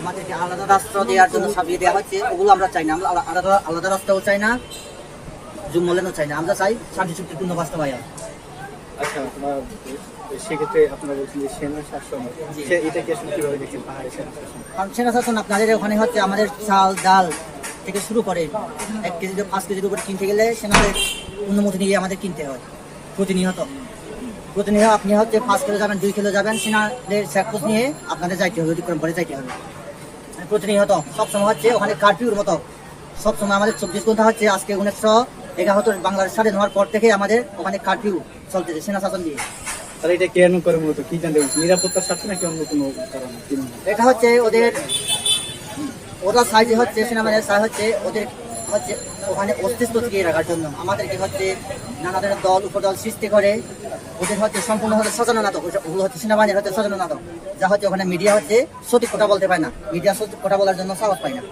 আমাদেরকে আলাদা রাস্তা দেওয়ার জন্য সাজিয়ে দেওয়া হচ্ছে ওগুলো আমরা চাই না। আমরা আলাদা আলাদা রাস্তাও চাই না জুমলেনও চাই না। আমরা চাই শান্তি চুক্তিপূর্ণ বাস্তবায়ন। আচ্ছা আপনার সেক্ষেত্রে আপনারা বলছেন যে সেনা শাসন এটা কি আসলে কীভাবে দেখছেন পাহাড়ে সেনা শাসন? কারণ সেনা শাসন আপনাদের ওখানে হচ্ছে আমাদের চাল ডাল থেকে শুরু করে এক কেজি পাঁচ কেজির উপরে কিনতে গেলে সেনাদের অনুমতি নিয়ে আমাদের কিনতে হয় প্রতিনিয়ত। প্রতিনিয়ত আপনি হচ্ছে পাঁচ কিলো যাবেন দুই কিলো যাবেন সেনাদের চেকপোস্ট নিয়ে আপনাদের যাইতে হবে অতিক্রম করে যাইতে হবে। প্রতিনিয়ত সবসময় হচ্ছে ওখানে কারফিউর মতো। সবসময় আমাদের চব্বিশ ঘণ্টা হচ্ছে আজকে উনিশশো এগারোত্তর বাংলাদেশ স্বাধীন হওয়ার পর থেকে আমাদের ওখানে কারফিউ চলতেছে সেনা শাসন দিয়ে। তাহলে এটা কেন করে মূলত কি জানতে নিরাপত্তার স্বার্থে নাকি অন্য কোনো কারণ? কি? এটা হচ্ছে ওদের ওরা সাইজে হচ্ছে সাইজ হচ্ছে ওদের হচ্ছে ওখানে অস্তিত্ব টিকিয়ে রাখার জন্য। আমাদেরকে হচ্ছে নানা ধরনের দল উপদল সৃষ্টি করে। ওদের হচ্ছে সম্পূর্ণ হচ্ছে সাজানো নাটক ওগুলো হচ্ছে সেনাবাহিনীর হচ্ছে সাজানো নাটক যা হচ্ছে ওখানে মিডিয়া হচ্ছে সঠিক কথা বলতে পায় না। মিডিয়া সঠিক কথা বলার জন্য সাহস পায় না।